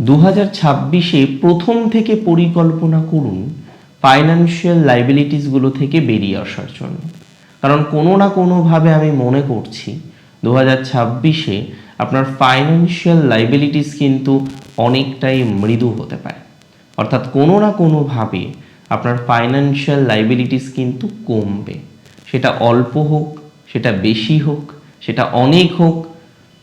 দু হাজার ছাব্বিশে প্রথম থেকে পরিকল্পনা করুন ফাইন্যান্সিয়াল লাইবিলিটিসগুলো থেকে বেরিয়ে আসার জন্য। কারণ কোনো না কোনোভাবে আমি মনে করছি দু হাজার ছাব্বিশে আপনার ফাইন্যান্সিয়াল লাইবিলিটিস কিন্তু অনেকটাই মৃদু হতে পারে। অর্থাৎ কোনো না কোনোভাবে আপনার ফাইন্যান্সিয়াল লাইবিলিটিস কিন্তু কমবে। সেটা অল্প হোক, সেটা বেশি হোক, সেটা অনেক হোক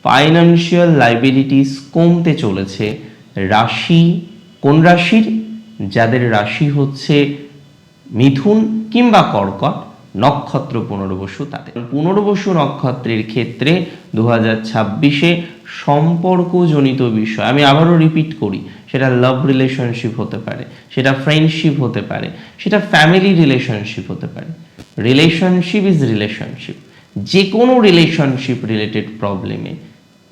ফাইন্যান্সিয়াল লাইবিলিটিস কমতে চলেছে রাশি, কোন রাশির? যাদের রাশি হচ্ছে মিথুন কিংবা কর্কট, নক্ষত্র পুনর্বসু তাদের। পুনর্বসু নক্ষত্রের ক্ষেত্রে দু হাজার ছাব্বিশে সম্পর্কজনিত বিষয়, আমি আবারও রিপিট করি, সেটা লাভ রিলেশনশিপ হতে পারে, সেটা ফ্রেন্ডশিপ হতে পারে, সেটা ফ্যামিলি রিলেশনশিপ হতে পারে। রিলেশনশিপ ইজ রিলেশনশিপ যে কোনো রিলেশনশিপ রিলেটেড প্রবলেমে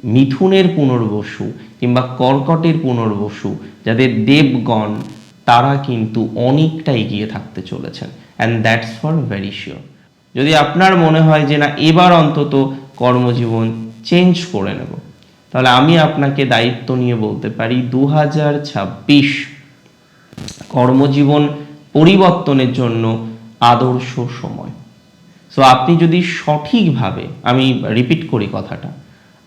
মিথুনের পুনর্বসু কিংবা কর্কটের পুনর্বসু, যাদের দেবগণ, তারা কিন্তু অনেকটা এগিয়ে থাকতে চলেছেন and that's for very sure যদি আপনার মনে হয় যে না, এবার অন্তত কর্মজীবন চেঞ্জ করে নেব, তাহলে আমি আপনাকে দায়িত্ব নিয়ে বলতে পারি দু কর্মজীবন পরিবর্তনের জন্য আদর্শ সময়। সো আপনি যদি সঠিকভাবে, আমি রিপিট করি কথাটা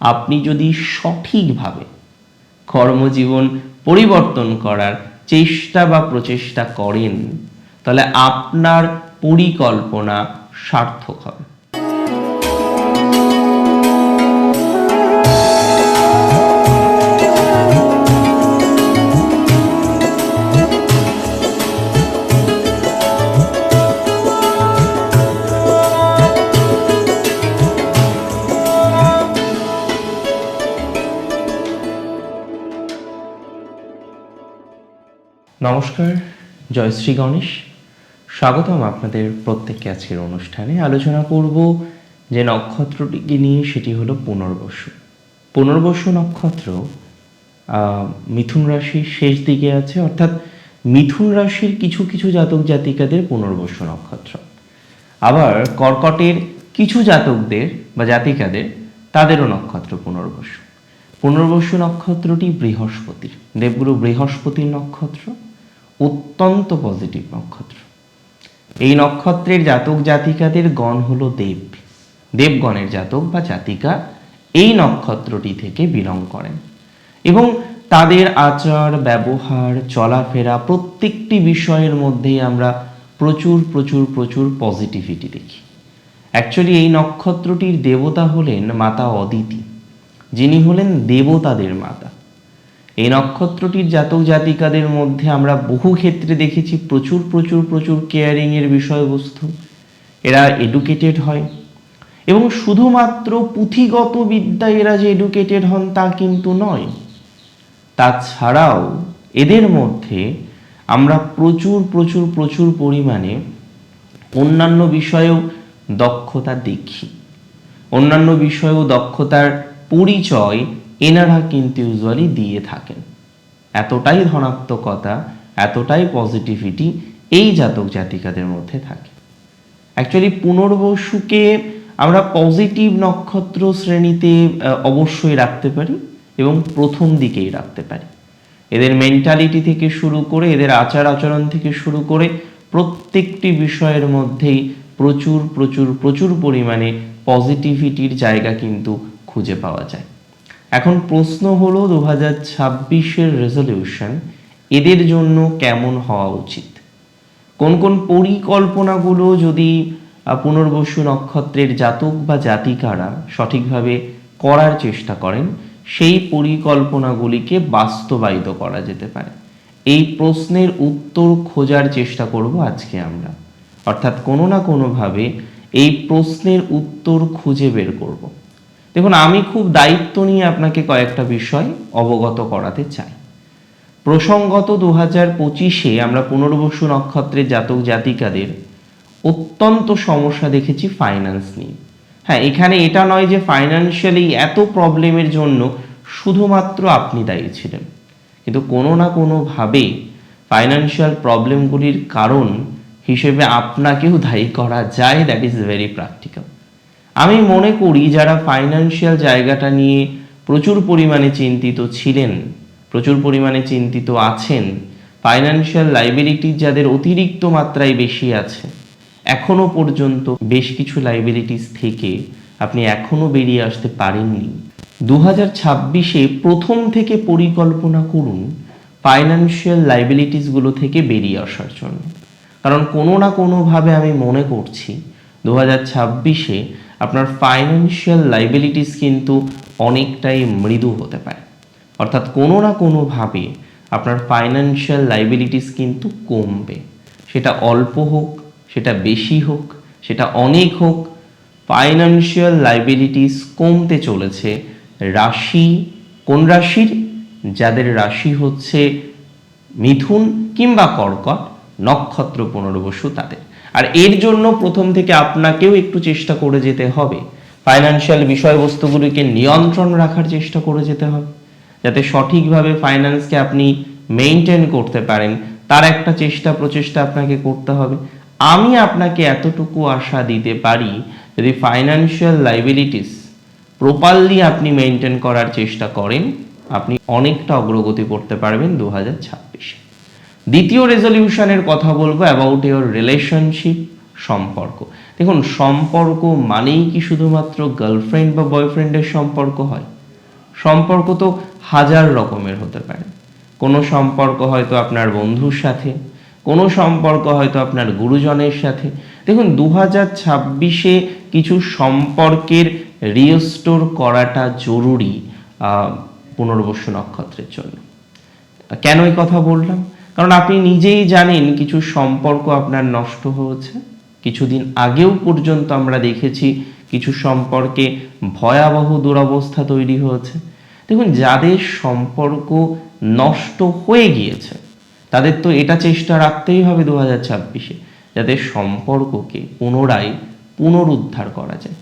আপনি যদি সঠিকভাবে কর্মজীবন পরিবর্তন করার চেষ্টা বা প্রচেষ্টা করেন, তাহলে আপনার পরিকল্পনা সার্থক হবে। নমস্কার জয়শ্রী গণেশ। স্বাগতম আপনাদের প্রত্যেককে আজকের অনুষ্ঠানে। আলোচনা করব যে নক্ষত্রটিকে নিয়ে, সেটি হলো পুনর্বসু। পুনর্বসু নক্ষত্র মিথুন রাশির শেষ দিকে আছে, অর্থাৎ মিথুন রাশির কিছু কিছু জাতক জাতিকাদের পুনর্বসু নক্ষত্র। আবার কর্কটের কিছু জাতকদের বা জাতিকাদের, তাদেরও নক্ষত্র পুনর্বসু। পুনর্বসু নক্ষত্রটি বৃহস্পতির, দেবগুরু বৃহস্পতির নক্ষত্র। অত্যন্ত পজিটিভ নক্ষত্র। এই নক্ষত্রের জাতক জাতিকাদের গণ হল দেব। দেবগণের জাতক বা জাতিকা এই নক্ষত্রটি থেকে বিলং করেন। এবং তাদের আচার, ব্যবহার, চলাফেরা প্রত্যেকটি বিষয়ের মধ্যেই আমরা প্রচুর প্রচুর প্রচুর পজিটিভিটি দেখি। অ্যাকচুয়ালি এই নক্ষত্রটির দেবতা হলেন মাতা অদিতি। যিনি হলেন দেবতাদের মাতা। এই নক্ষত্রটির জাতক জাতিকাদের মধ্যে আমরা বহু ক্ষেত্রে দেখেছি প্রচুর প্রচুর প্রচুর কেয়ারিং এর বিষয়বস্তু। এরা এডুকেটেড হয়। এবং শুধুমাত্র পুঁথিগত বিদ্যায় এরা যে এডুকেটেড হন তা কিন্তু নয়। তাছাড়াও এদের মধ্যে আমরা প্রচুর প্রচুর প্রচুর পরিমাণে অন্যান্য বিষয়েও দক্ষতা দেখি। অন্যান্য বিষয়েও দক্ষতার পরিচয় এনারা কিন্তু ইউজুয়ালি দিয়ে থাকেন। এতটাই ধনাত্মকতা, এতটাই পজিটিভিটি এই জাতক জাতিকাদের মধ্যে থাকে। অ্যাকচুয়ালি পুনর্বসুকে আমরা পজিটিভ নক্ষত্র শ্রেণীতে অবশ্যই রাখতে পারি এবং প্রথম দিকেই রাখতে পারি। এদের মেন্টালিটি থেকে শুরু করে, এদের আচার আচরণ থেকে শুরু করে প্রত্যেকটি বিষয়ের মধ্যেই প্রচুর প্রচুর প্রচুর পরিমাণে পজিটিভিটির জায়গা কিন্তু খুঁজে পাওয়া যায়। এখন প্রশ্ন হলো দু হাজার ছাব্বিশের রেজলিউশন এদের জন্য কেমন হওয়া উচিত? কোন কোন পরিকল্পনাগুলো যদি পুনর্বসু নক্ষত্রের জাতক বা জাতিকারা সঠিকভাবে করার চেষ্টা করেন, সেই পরিকল্পনাগুলিকে বাস্তবায়িত করা যেতে পারে। এই প্রশ্নের উত্তর খোঁজার চেষ্টা করব আজকে আমরা। অর্থাৎ কোনো না কোনোভাবে এই প্রশ্নের উত্তর খুঁজে বের করব। দেখুন, আমি খুব দায়িত্ব নিয়ে আপনাকে কয়েকটা বিষয় অবগত করাতে চাই। প্রসঙ্গত দু হাজার পঁচিশে আমরা পুনর্বসু নক্ষত্রের জাতক জাতিকাদের অত্যন্ত সমস্যা দেখেছি ফাইন্যান্স নিয়ে। হ্যাঁ এখানে এটা নয় যে ফাইন্যান্সিয়ালি এত প্রবলেমের জন্য শুধুমাত্র আপনি দায়ী ছিলেন। কিন্তু কোনো না কোনোভাবে ফাইন্যান্সিয়াল প্রবলেমগুলির কারণ হিসেবে আপনাকেও দায়ী করা যায় দ্যাট ইজ ভেরি প্র্যাকটিক্যাল আমি মনে করি যারা ফাইন্যান্সিয়াল জায়গাটা নিয়ে প্রচুর পরিমাণে চিন্তিত ছিলেন, প্রচুর পরিমাণে চিন্তিত আছেন ফাইন্যান্সিয়াল লাইবিলিটি যাদের অতিরিক্ত মাত্রায় বেশি আছে, এখনও পর্যন্ত বেশ কিছু লাইবিলিটিস থেকে আপনি এখনও বেরিয়ে আসতে পারেননি। দু হাজার ছাব্বিশে প্রথম থেকে পরিকল্পনা করুন ফাইন্যান্সিয়াল লাইবিলিটিসগুলো থেকে বেরিয়ে আসার জন্য। কারণ কোনো না কোনোভাবে আমি মনে করছি দু হাজার ছাব্বিশে আপনার ফাইন্যান্সিয়াল লাইবিলিটিস কিন্তু অনেকটাই মৃদু হতে পারে। অর্থাৎ কোনো না কোনোভাবে আপনার ফাইন্যান্সিয়াল লাইবিলিটিস কিন্তু কমবে। সেটা অল্প হোক, সেটা বেশি হোক, সেটা অনেক হোক ফাইন্যান্সিয়াল লাইবিলিটিস কমতে চলেছে রাশি, কোন রাশির? যাদের রাশি হচ্ছে মিথুন কিংবা কর্কট, নক্ষত্র পুনর্বসু তাদের। আর এর জন্য প্রথম থেকে আপনাকেও একটু চেষ্টা করে যেতে হবে। ফাইন্যান্সিয়াল বিষয়বস্তুগুলিকে নিয়ন্ত্রণ রাখার চেষ্টা করে যেতে হবে। যাতে সঠিকভাবে ফাইন্যান্সকে আপনি মেনটেন করতে পারেন, তার একটা চেষ্টা প্রচেষ্টা আপনাকে করতে হবে। আমি আপনাকে এতটুকু আশা দিতে পারি, যদি ফাইন্যান্সিয়াল লাইবিলিটিস প্রপারলি আপনি মেনটেন করার চেষ্টা করেন, আপনি অনেকটা অগ্রগতি করতে পারবেন দু হাজার দ্বিতীয় রেজলিউশনের কথা বলব অ্যাবাউট ইওর রিলেশনশিপ সম্পর্ক। দেখুন, সম্পর্ক মানেই কি শুধুমাত্র গার্লফ্রেন্ড বা বয়ফ্রেন্ডের সম্পর্ক হয়? সম্পর্ক তো হাজার রকমের হতে পারে। কোনো সম্পর্ক হয়তো আপনার বন্ধুর সাথে, কোনো সম্পর্ক হয়তো আপনার গুরুজনের সাথে। দেখুন দু হাজার ছাব্বিশে কিছু সম্পর্কের রিস্টোর করাটা জরুরি পুনর্বসু নক্ষত্রের জন্য। কেন এই কথা বললাম? কারণ আপনি নিজেই জানেন কিছু সম্পর্ক আপনার নষ্ট হয়েছে। কিছুদিন আগেও পর্যন্ত আমরা দেখেছি কিছু সম্পর্কে ভয়াবহ দুরবস্থা তৈরি হয়েছে। দেখুন, যাদের সম্পর্ক নষ্ট হয়ে গিয়েছে, তাদের তো এটা চেষ্টা রাখতেই হবে দু হাজার ছাব্বিশে যাতে সম্পর্ককে পুনরায় পুনরুদ্ধার করা যায়।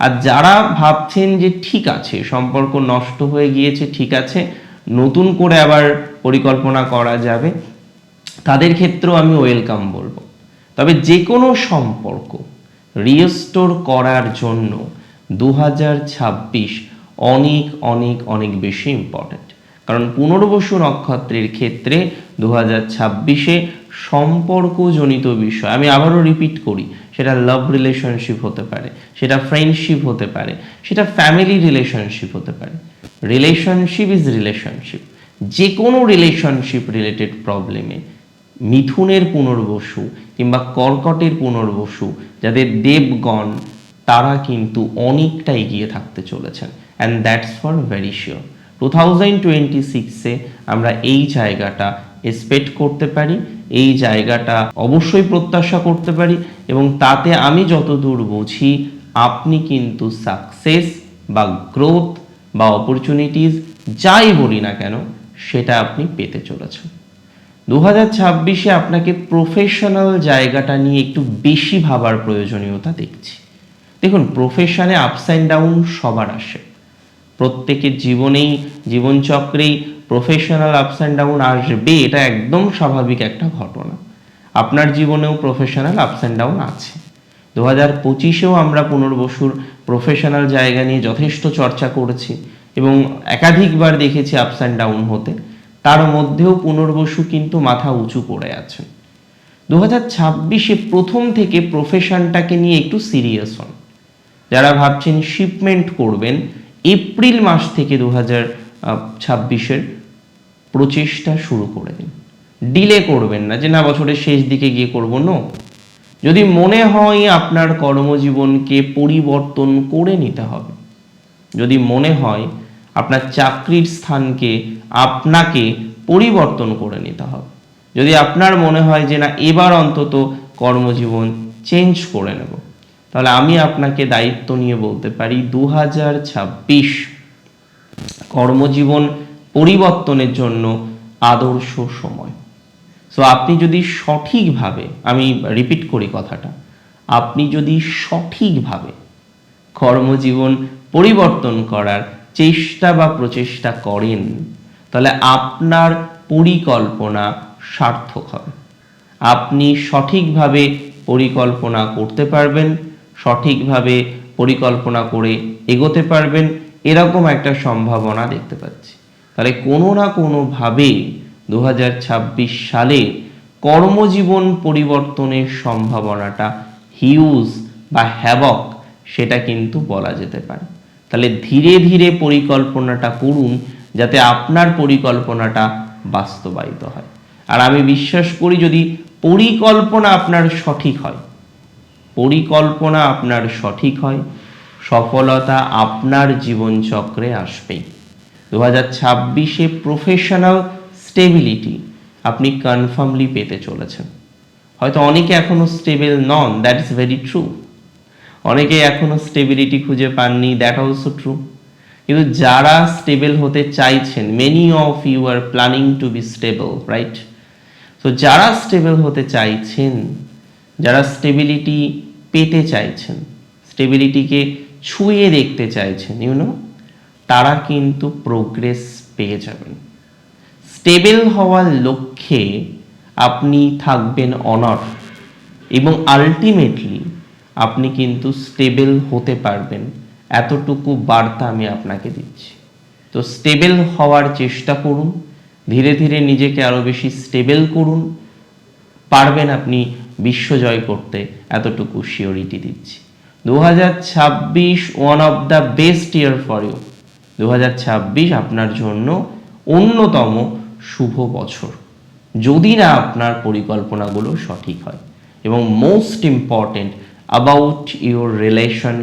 আর যারা ভাবছেন যে ঠিক আছে, সম্পর্ক নষ্ট হয়ে গিয়েছে, ঠিক আছে, নতুন করে আবার পরিকল্পনা করা যাবে তাদের ক্ষেত্রেও আমি ওয়েলকাম বলব। তবে যে কোনো সম্পর্ক রিস্টোর করার জন্য দু হাজার ছাব্বিশ অনেক অনেক অনেক বেশি ইম্পর্ট্যান্ট কারণ পুনর্বসু নক্ষত্রের ক্ষেত্রে দু হাজার ছাব্বিশে সম্পর্কজনিত বিষয়, আমি আবারও রিপিট করি, সেটা লাভ রিলেশনশিপ হতে পারে, সেটা ফ্রেন্ডশিপ হতে পারে, সেটা ফ্যামিলি রিলেশনশিপ হতে পারে। রিলেশনশিপ ইজ রিলেশনশিপ যে কোনো রিলেশনশিপ রিলেটেড প্রবলেমে মিথুনের পুনর্বসু কিংবা কর্কটের পুনর্বসু, যাদের দেবগণ, তারা কিন্তু অনেকটা এগিয়ে থাকতে চলেছেন। And that's for very sure two thousand twenty সিক্সে আমরা এই জায়গাটা এক্সপেক্ট করতে পারি, এই জায়গাটা অবশ্যই প্রত্যাশা করতে পারি এবং তাতে আমি যতদূর বুঝি, আপনি কিন্তু সাকসেস বা গ্রোথ বা অপরচুনিটিস যাই বলি না কেন, সেটা আপনি পেতে চলেছেন। দু হাজার ছাব্বিশে আপনাকে প্রফেশনাল জায়গাটা নিয়ে একটু বেশি ভাবার প্রয়োজনীয়তা দেখছি। দেখুন প্রফেশনে আপস অ্যান্ড ডাউন সবার আসে। প্রত্যেকের জীবনেই, জীবনচক্রেই প্রফেশনাল আপস অ্যান্ড ডাউন আসবে, এটা একদম স্বাভাবিক একটা ঘটনা। আপনার জীবনেও প্রফেশনাল আপস অ্যান্ড ডাউন আছে। দু হাজার পঁচিশেও আমরা পুনর্বসুর প্রফেশনাল জায়গা নিয়ে যথেষ্ট চর্চা করেছি এবং একাধিকবার দেখেছি আপস অ্যান্ড ডাউন হতে। তার মধ্যেও পুনর্বসু কিন্তু মাথা উঁচু করে আছেন দু হাজার ছাব্বিশে প্রথম থেকে প্রফেশনটাকে নিয়ে একটু সিরিয়াস হন। যারা ভাবছেন শিপমেন্ট করবেন, এপ্রিল মাস থেকে দু হাজার ছাব্বিশের প্রচেষ্টা শুরু করে দিন। ডিলে করবেন না যে, না, বছরের শেষ দিকে গিয়ে করব। নো যদি মনে হয় আপনার কর্মজীবনকে পরিবর্তন করে নিতে হবে, যদি মনে হয় আপনার চাকরির স্থানকে, আপনাকে পরিবর্তন করে নিতে হবে। যদি আপনার মনে হয় যে না, এবার অন্তত কর্মজীবন চেঞ্জ করে নেব, তাহলে আমি আপনাকে দায়িত্ব নিয়ে বলতে পারি দু হাজার ছাব্বিশ কর্মজীবন পরিবর্তনের জন্য আদর্শ সময়। সো আপনি যদি সঠিকভাবে, আমি রিপিট করি কথাটা, আপনি যদি সঠিকভাবে কর্মজীবন পরিবর্তন করার চেষ্টা বা প্রচেষ্টা করেন, তাহলে আপনার পরিকল্পনা সার্থক হবে। আপনি সঠিকভাবে পরিকল্পনা করতে পারবেন, সঠিকভাবে পরিকল্পনা করে এগোতে পারবেন, এরকম একটা সম্ভাবনা দেখতে পাচ্ছি। তাহলে কোনো না কোনোভাবে দু হাজার ছাব্বিশ সালে কর্মজীবন পরিবর্তনের সম্ভাবনাটা হিউজ বা হ্যাবক সেটা কিন্তু বলা যেতে পারে। তাহলে ধীরে ধীরে পরিকল্পনাটা করুন যাতে আপনার পরিকল্পনাটা বাস্তবায়িত হয়। আর আমি বিশ্বাস করি যদি পরিকল্পনা আপনার সঠিক হয়, পরিকল্পনা আপনার সঠিক হয়, সফলতা আপনার জীবনচক্রে আসবেই। দু হাজার ছাব্বিশে প্রফেশনাল স্টেবিলিটি আপনি কনফার্মলি পেতে চলেছেন। হয়তো অনেকে এখনও স্টেবল নন দ্যাট ইজ ভেরি ট্রু অনেকে এখনও স্টেবিলিটি খুঁজে পাননি দ্যাট অলসো ট্রু কিন্তু যারা স্টেবল হতে চাইছেন many of you are planning to be stable right তো যারা স্টেবল হতে চাইছেন, যারা স্টেবিলিটি পেতে চাইছেন স্টেবিলিটিকে ছুঁয়ে দেখতে চাইছেন ইউনো তারা কিন্তু প্রোগ্রেস পেয়ে যাবেন। স্টেবল হওয়ার লক্ষ্যে আপনি থাকবেন অনর এবং আলটিমেটলি আপনি কিন্তু স্টেবল হতে পারবেন। এতটুকু বার্তা আমি আপনাকে দিচ্ছি। তো স্টেবল হওয়ার চেষ্টা করুন। ধীরে ধীরে নিজেকে আরও বেশি স্টেবল করুন। পারবেন আপনি বিশ্বজয় করতে এতটুকু শিওরিটি দিচ্ছি। দু হাজার ছাব্বিশ one of the best year for you দু হাজার ছাব্বিশ আপনার জন্য অন্যতম শুভ বছর। যদি না আপনার পরিকল্পনাগুলো সঠিক হয়। এবং most important about your relation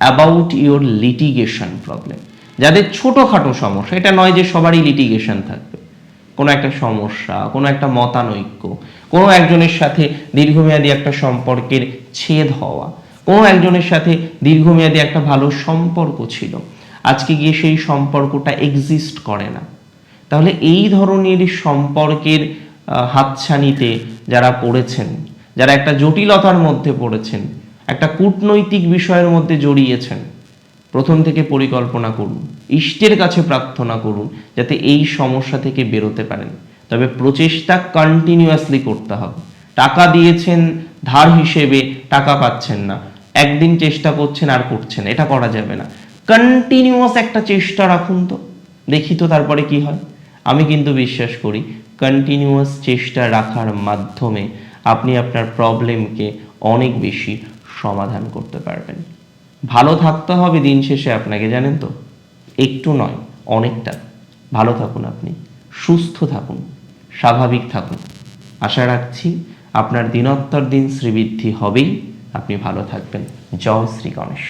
about your litigation problem যাদের ছোটোখাটো সমস্যা, এটা নয় যে সবারই লিটিগেশন থাকবে। কোনো একটা সমস্যা, কোনো একটা মতানৈক্য, কোনো একজনের সাথে দীর্ঘমেয়াদী একটা সম্পর্কের ছেদ হওয়া, কোনো একজনের সাথে দীর্ঘমেয়াদী একটা ভালো সম্পর্ক ছিল, আজকে গিয়ে সেই সম্পর্কটা এক্সিস্ট করে না। তাহলে এই ধরনের সম্পর্কের হাতছানিতে যারা পড়েছেন যারা একটা জটিলতার মধ্যে পড়েছেন, একটা কূটনৈতিক বিষয়ের মধ্যে জড়িয়েছেন, প্রথম থেকে পরিকল্পনা করুন, ইষ্টের কাছে প্রার্থনা করুন, যাতে এই সমস্যা থেকে বেরোতে পারেন। তবে প্রচেষ্টা কন্টিনিউয়াসলি করতে হবে। টাকা দিয়েছেন, ধার হিসেবে টাকা পাচ্ছেন না। একদিন চেষ্টা করছেন, আর করছেন এটা করা যাবে না। কন্টিনিউয়াস একটা চেষ্টা রাখুন তো। দেখি তো তারপরে কি হয়। আমি কিন্তু বিশ্বাস করি কন্টিনিউয়াস চেষ্টা রাখার মাধ্যমে আপনি আপনার প্রবলেমকে অনেক বেশি সমাধান করতে পারবেন। ভালো থাকতে হবে দিন শেষে আপনাকে, জানেন তো? একটু নয়, অনেকটা। ভালো থাকুন আপনি, সুস্থ থাকুন, স্বাভাবিক থাকুন। আশা রাখছি আপনার দিনোত্তর দিন শ্রীবৃদ্ধি হবেই। আপনি ভালো থাকবেন। জয় শ্রী গণেশ।